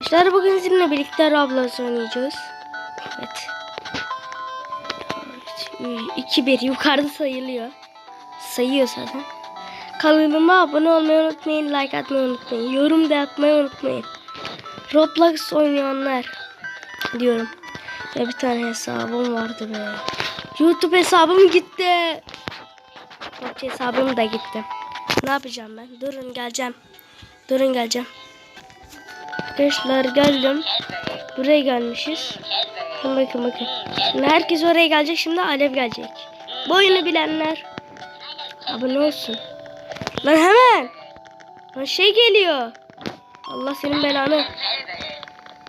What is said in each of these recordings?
Arkadaşlar bugün sizinle birlikte Roblox oynayacağız. Evet. 2-1 yukarıda sayılıyor. Sayıyor zaten. Kanalıma abone olmayı unutmayın, like atmayı unutmayın, yorum da atmayı unutmayın. Roblox oynayanlar diyorum. Ya bir tane hesabım vardı be. YouTube hesabım gitti. PUBG hesabım da gitti. Ne yapacağım ben? Durun geleceğim. Durun geleceğim. Arkadaşlar geldim. Buraya gelmişiz. Bakın bakın bakın. Şimdi herkes oraya gelecek. Şimdi Alev gelecek. Bu oyunu bilenler abone olsun. Lan hemen. Lan şey geliyor. Allah senin belanı.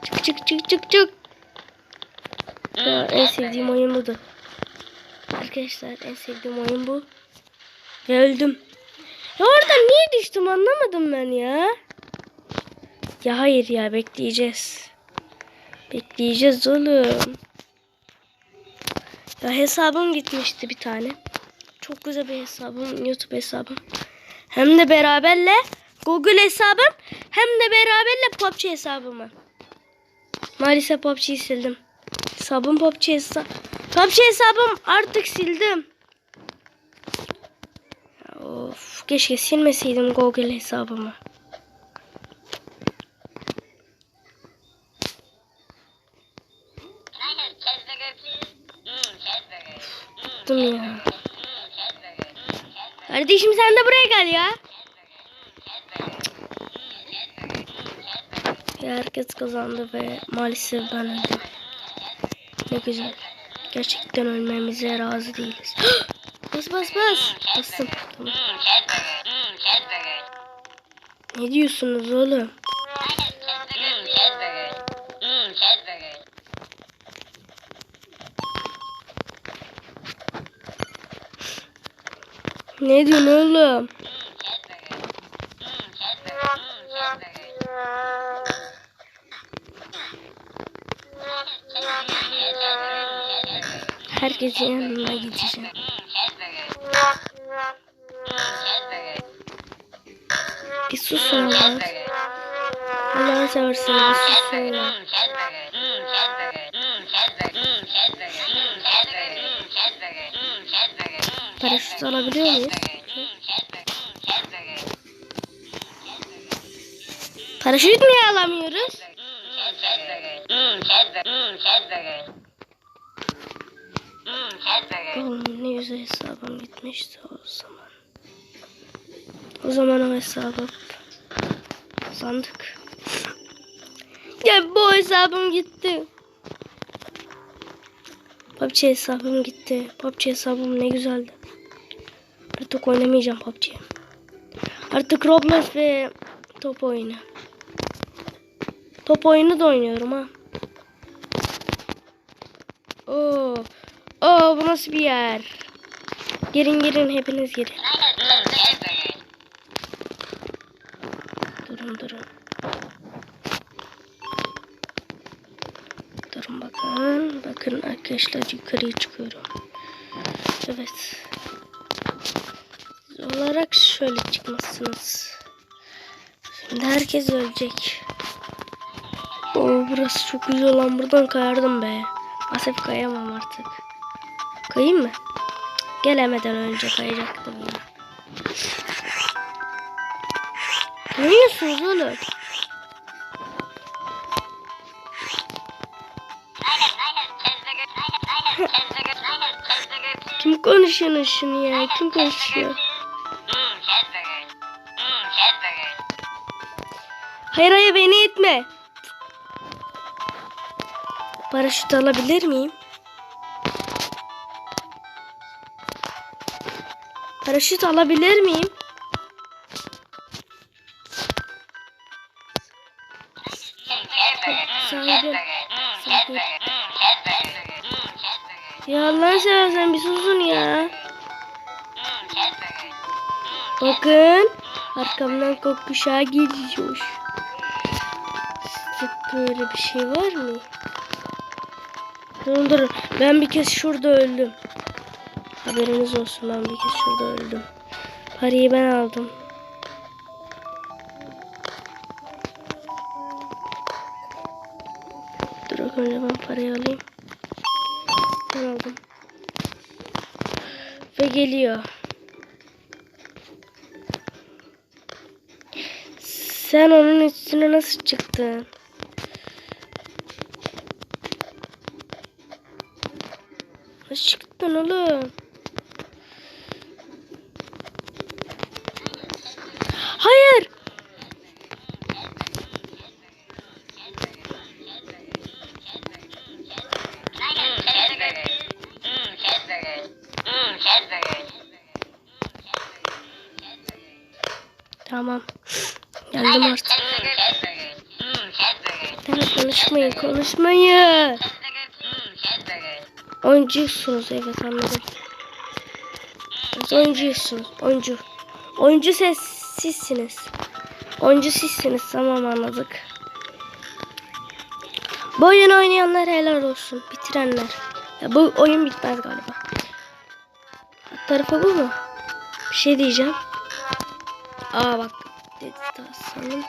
Çık çık çık çık çık. Ya, en sevdiğim oyun budur. Arkadaşlar en sevdiğim oyun bu. Ve öldüm. Ya orada niye düştüm anlamadım ben ya. Ya hayır ya bekleyeceğiz. Bekleyeceğiz oğlum. Ya hesabım gitmişti bir tane. Çok güzel bir hesabım. YouTube hesabım. Hem de beraberle Google hesabım hem de beraberle PUBG hesabımı. Maalesef PUBG'yi sildim. Hesabım PUBG hesabım. PUBG hesabım artık sildim. Of, keşke silmeseydim Google hesabımı. Bıktım ya. Kardeşim sen de buraya gel ya. Ya herkes kazandı ve maalesef ben öldüm. Ne güzel. Gerçekten ölmemize razı değiliz. bas bas bas. Bastım. Tamam. Ne diyorsunuz oğlum? Ne diyorsun oğlum? Herkesin yanına gideceğim. Bir susun lan. Allah'ını seversen bir susun. Paraşüt alabiliyor muyuz? Paraşüt niye alamıyoruz? Oğlum ne güzel hesabım gitmişti o zaman. O zaman o hesabı sandık. Ya bu hesabım gitti. PUBG hesabım gitti. PUBG hesabım ne güzeldi. Artık oynamayacağım PUBG. Artık Roblox ve top oyunu. Top oyunu da oynuyorum ha. Oo. Oo bu nasıl bir yer? Girin girin hepiniz girin. Durun durun. Durun bakın. Bakın arkadaşlar yukarıya çıkıyorum. Evet. Olarak şöyle çıkmışsınız. Şimdi herkes ölecek. Oo burası çok güzel lan. Buradan kayardım be. Maalesef kayamam artık. Kayayım mı? Gelemeden önce kayacaktım ya. Ne yiyorsunuz oğlum? Kim konuşuyor şunu ya? Kim konuşuyor? Hayır beni itme. Paraşüt alabilir miyim? Paraşüt alabilir miyim? Sahibi. Sahibi. Ya Allah'ını seversen bir susun ya. Bakın. Arkamdan gökkuşağı geliyor. Böyle bir şey var mı? Durun durun. Ben bir kez şurada öldüm. Haberiniz olsun ben bir kez şurada öldüm. Parayı ben aldım. İlk önce ben parayı alayım. Ben aldım. Ve geliyor. Sen onun üstüne nasıl çıktın? Çıktın oğlum? Hayır. Tamam. Geldim artık. Konuşmayın konuşmayın. Oyuncusunuz evet anladım. Siz oyuncusunuz. Oyuncu. Oyuncu ses sizsiniz. Oyuncu sizsiniz tamam anladık. Bu oyun oynayanlar helal olsun. Bitirenler. Ya bu oyun bitmez galiba. Alt tarafı bu mu? Bir şey diyeceğim. Aa bak. Dedi daha sandım ki.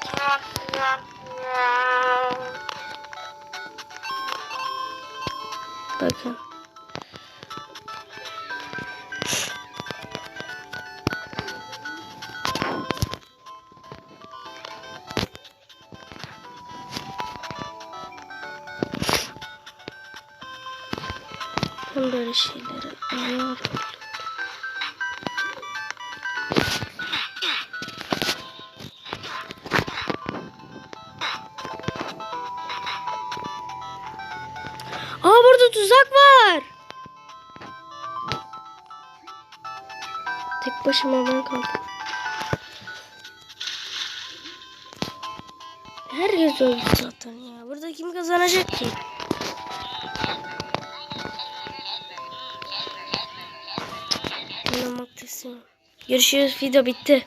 Bakın. Ben böyle şeyleri anlıyorum. Aa burada tuzak var. Tek başıma ben kaldım. Herkes öldü zaten ya. Burada kim kazanacak ki? Görüşürüz. Video bitti.